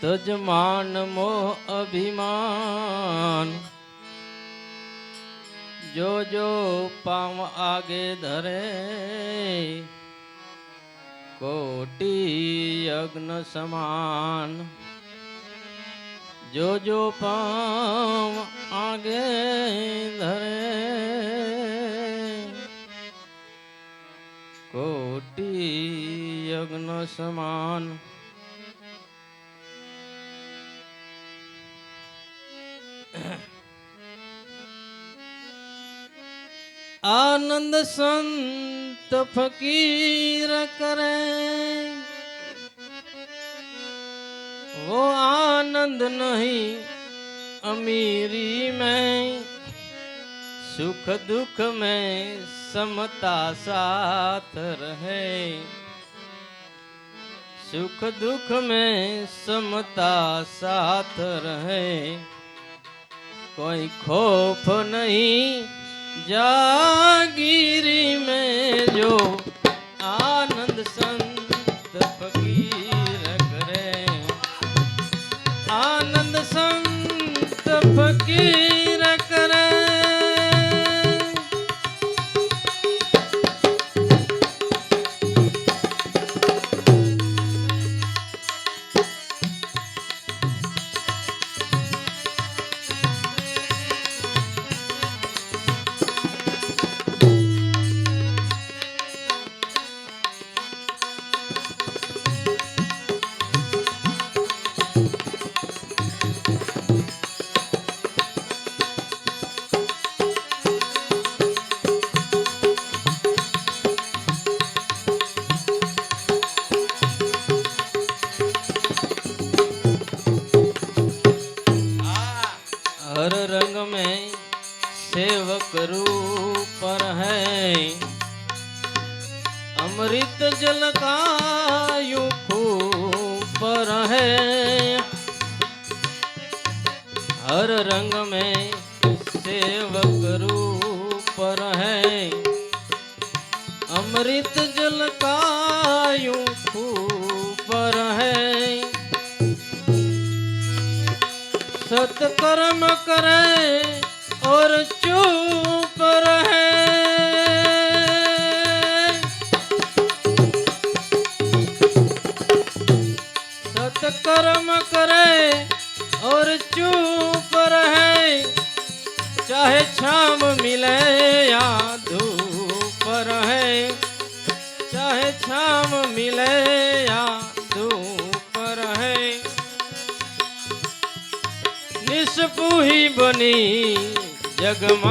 તજમાન મો અભિમાન જો જો પામ આગે ધરે કોટી યજ્ઞ સમાન જો જો પામ આગે ધરે કોટી યજ્ઞ સમાન આનંદ સંત ફકીર કરે. વો આનંદ નહીં અમીરી મેં, સુખ દુઃખ મેં સમતા સાથ રહે. સુખ દુઃખ મેં સમતા સાથ રહે. કોઈ ખોફ નહીં जागीरी में जो ਬਹੁਤ ਕਰਮ ਕਰੇ ਔਰ ਚੂ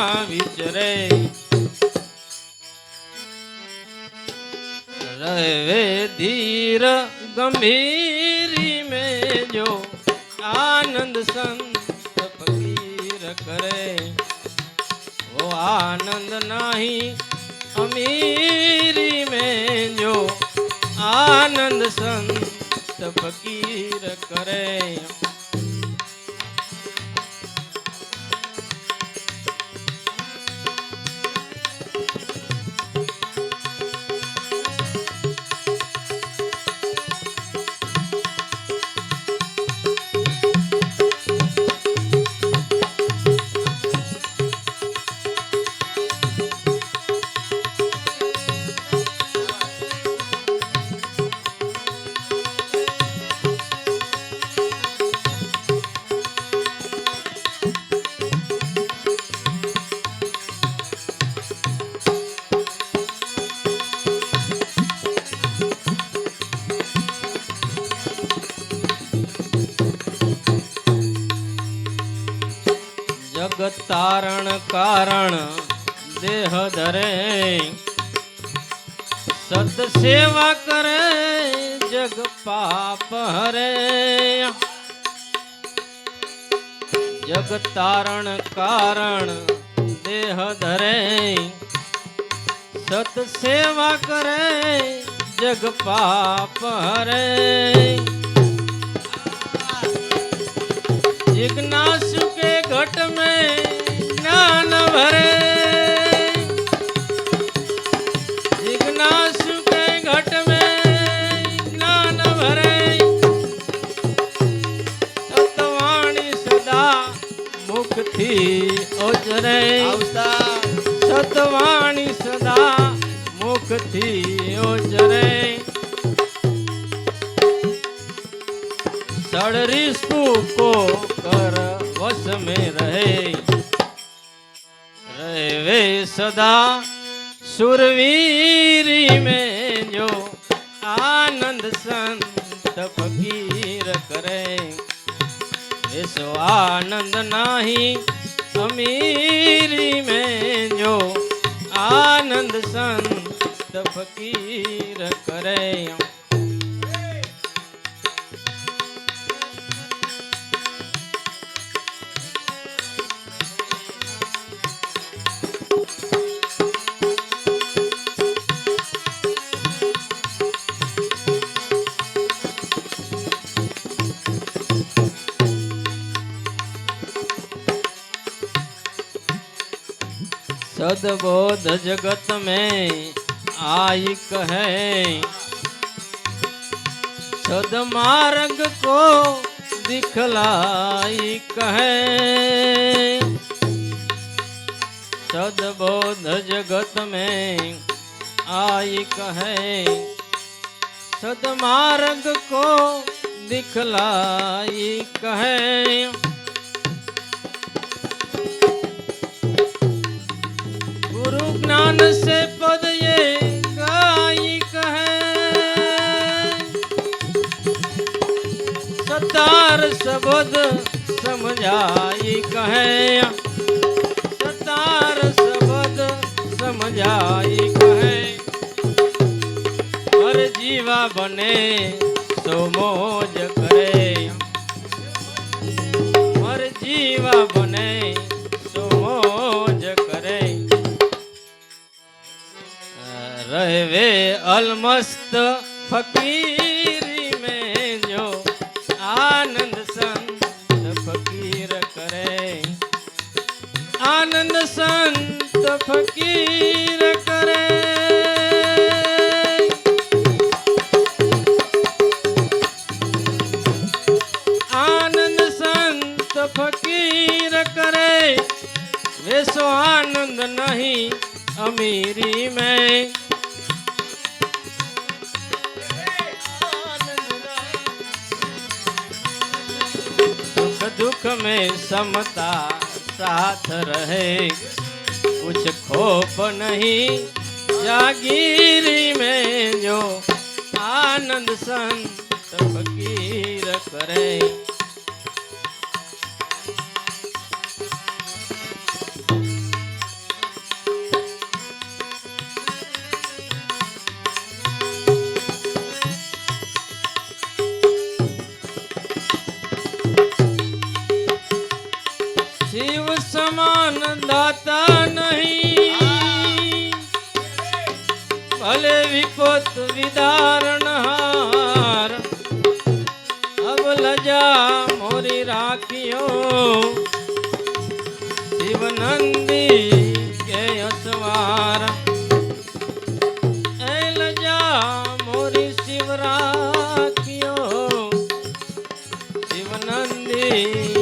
માં વિચરે રહે ધીર ગંભીરી મે જો આનંદ સંત ફકીર કરે. ઓ આનંદ નહીં, અમીરી મે જો આનંદ સંત ફકીર કરે. કારણ દેહ ધરે. સદ સેવા કરે જગ પાપ હરે. જગ તારણ કારણ દેહ ધરે. સત સેવા કરે જગ પાપ હરે. જિજ્ઞાસુ કે ઘટ મેં જ્ઞાન ભરે જિજ્ઞાસુ કે ઘટ સદા સુરવીરી મેં જો આનંદ સંત ફકીર કરે એસો આનંદ નાહી અમીરી મેં જો આનંદ સંત ફકીર કરે करे सदबोध जगत में आई कहे सदमार्ग को दिखलाई कहे सदबोध जगत में आई कहे सदमार्ग को दिखलाई कहे સતાર સબદ સમજાઈ કહે સતાર સબદ સમજાઈ કહે હર જીવા બને સોમોજ અલમસ્ત ફકીરી મેં જો આનંદ સંત ફકીર કરે આનંદ સંત ફકીર કરે આનંદ સંત ફકીર કરે વેસો આનંદ નહીં અમીરી મેં में समता साथ रहे कुछ खोप नहीं जागीरी में जो आनंद संत फकीर करे તારણ હાર. અવલજા મોરી રાખ્યો શિવનંદી કે અસવાર. એલજા મોરી શિવ રાખ્યો શિવનંદી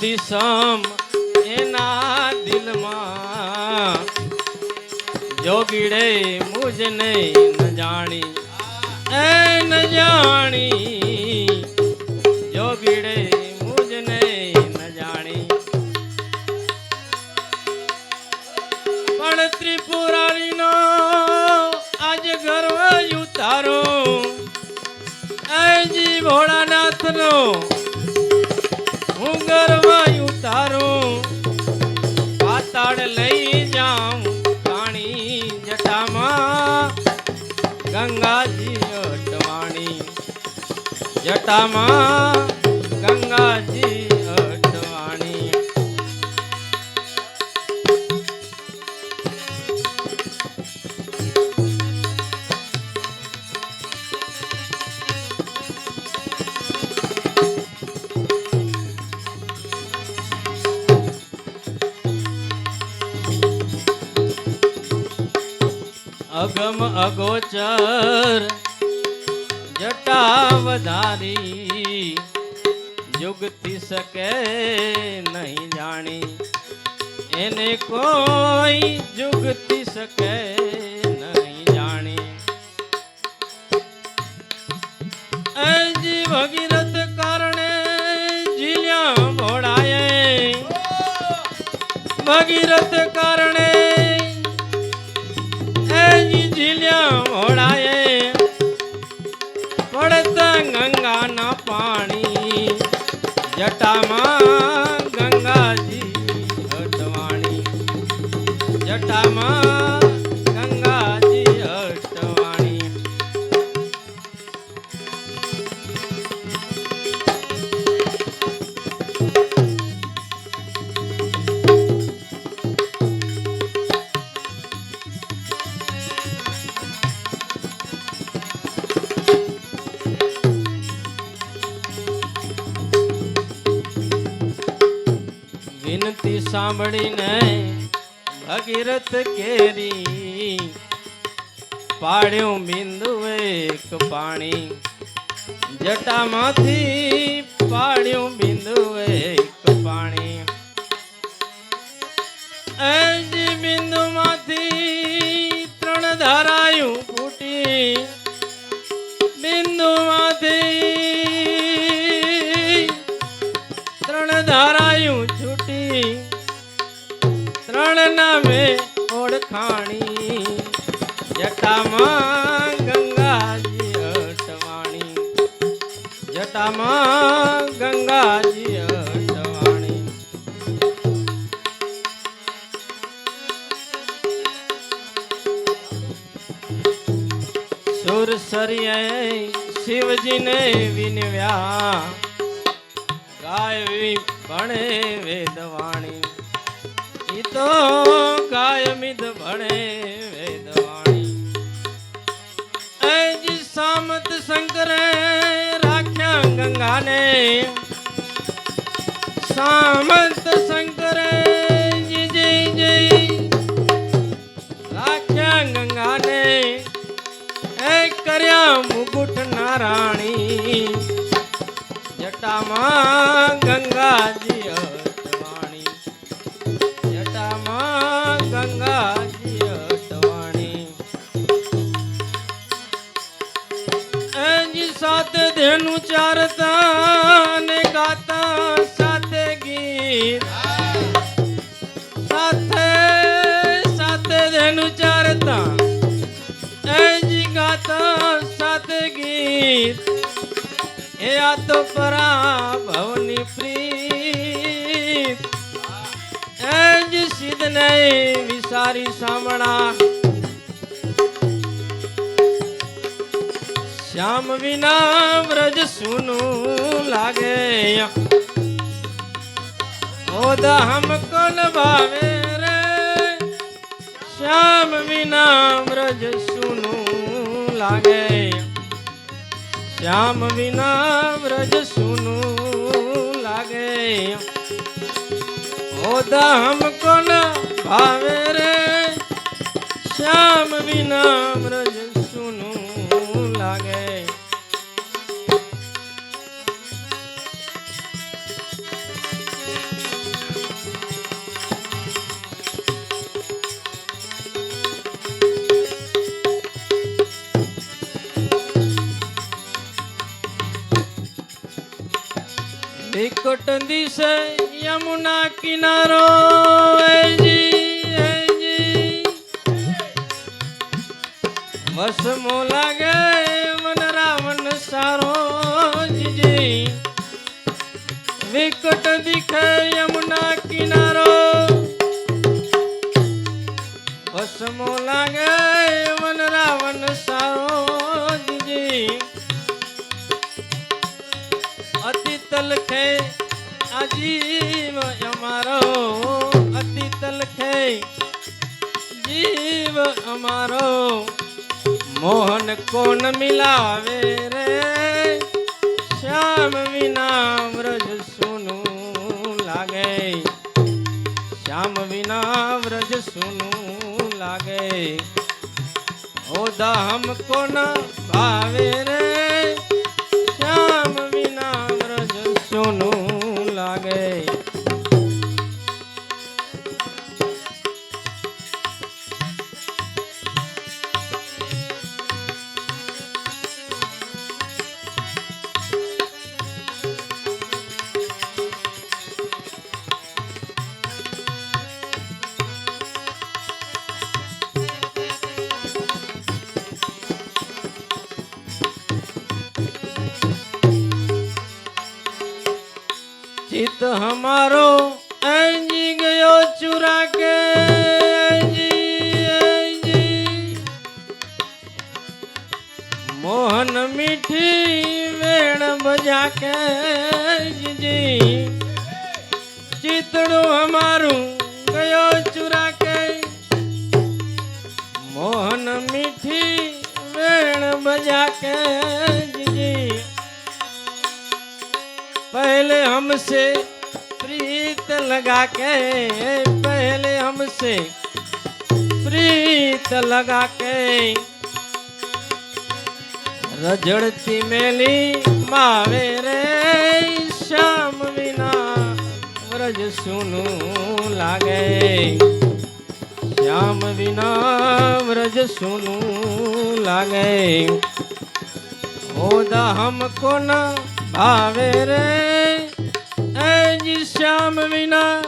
સમ એના દિલમાં. જોગીડે મુજને ન જાણી એ ન જાણી. જોગીડે જટામાં ગંગાજી અટવાણી અગમ અગોચર જટા જુગતી યુગથી શકે નહીં જાણી. એને કોઈ જુગતી શકે નહીં જાણી. અજી ભગીરથ કારણે જીલ્યા ભોળાય ભગીરથ કારણે જટામાં સાંભળીને ભગીરથ કેરી. પાડ્યું બિંદુ એક પાણી. જટામાંથી પાડ્યું બિંદુ એક પાણી. એજી બિંદુમાંથી ત્રણ ધારાયું ઓળખાણી જટામાં ગંગાજી અટવાણી જટામાં ગંગાજી અટવાણી સુર સરિયે શિવજીને વિનવ્યા. ગાય ભણે વેદવાણી. તો ગાય મિદ ભણે વેદવાણી. એજી સામત શંકરે રાખ્યા ગંગાને. સામંત શંકરે જય જય રાખ્યા ગંગાને. એ કર્યા મુકુટ નારાણી જટામાં ગંગાજી ધેનું ચારતા ને ગાતા સાથે ગીત. સાથે સાથે ધેનું ચારતા એજી ગાતા સાથે ગીત. એ આ તો પરા ભવની પ્રીત. એજ સિદ્ધ નહીં વિસારી સામણા શ્યામ વિના વ્રજ સુનું લાગે. ઓદા હમકો ન ભાવે રે. શ્યામ વિના વ્રજ સુનું લાગે. શ્યામ વિના વ્રજ સુનું લાગે. ઓદા હમકો ન ભાવે રે. શ્યામ વિના વ્રજ વિકટ દિશે યમુના કિનારો વસમો લાગે મન રાવણ સારો વિકટ દિખે કોણ મિલાવે રે? શ્યામ વિના વ્રજ સુનું લાગે. શ્યામ વિના વ્રજ સુનું લાગે. ઓ દહમ કોણ ભાવે लगा के पहले हमसे प्रीत लगा के રજડતી મેલી માવે રે શ્યામ વિના વ્રજ સુનું લાગે શ્યામ વિના વ્રજ સુનું લાગે ઓદા હમકો ન ભાવે રે એ જી શ્યામ વિના.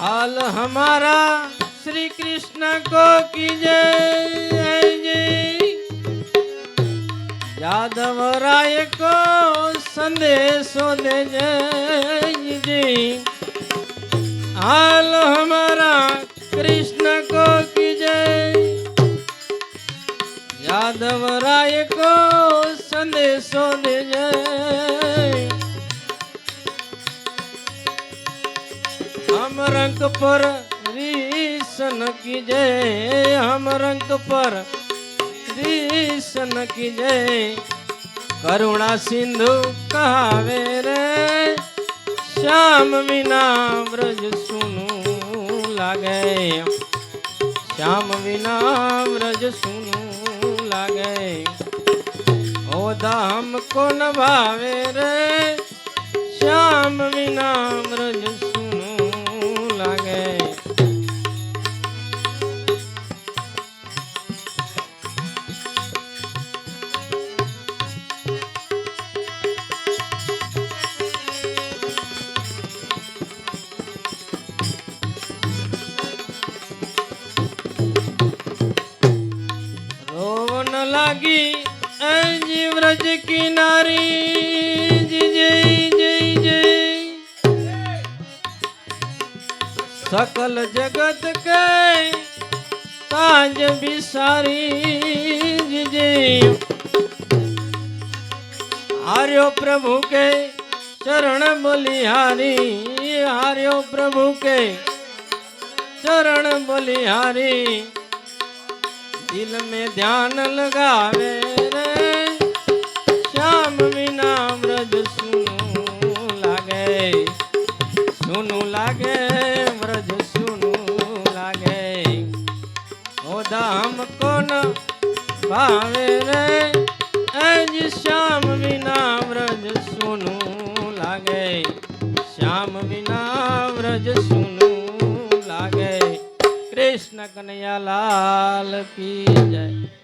હાલ હમારા શ્રી કૃષ્ણ કો કી જય યાદવ રાય કો સંદેશો દેજે હાલ હમારા કૃષ્ણ કો કી જય યાદવ રાય કો સંદેશો દેજે. હમ રંગ પર રીસન કી જય હમ રંગ પર કૃષ્ણ કી જય. કરુણા સિંધુ કહાવે રે. શ્યામ વિના વ્રજ સુનું લાગે. શ્યામ વિના વ્રજ સુનું લાગે. ઓ ધામ કોણ ભાવે રે? શ્યામ વિના सकल जगत के ताज बिसारी जी जय हार्यो प्रभु के चरण बलिहारी हार्यो प्रभु के चरण बलिहारी दिल में ध्यान लगावे रे રામ કોન ભાવે રે? એજ શ્યામ વિના વ્રજ સોનું લાગે. શ્યામ વિના વ્રજ સોનું લાગે. કૃષ્ણ કનૈયા લાલ કી જય.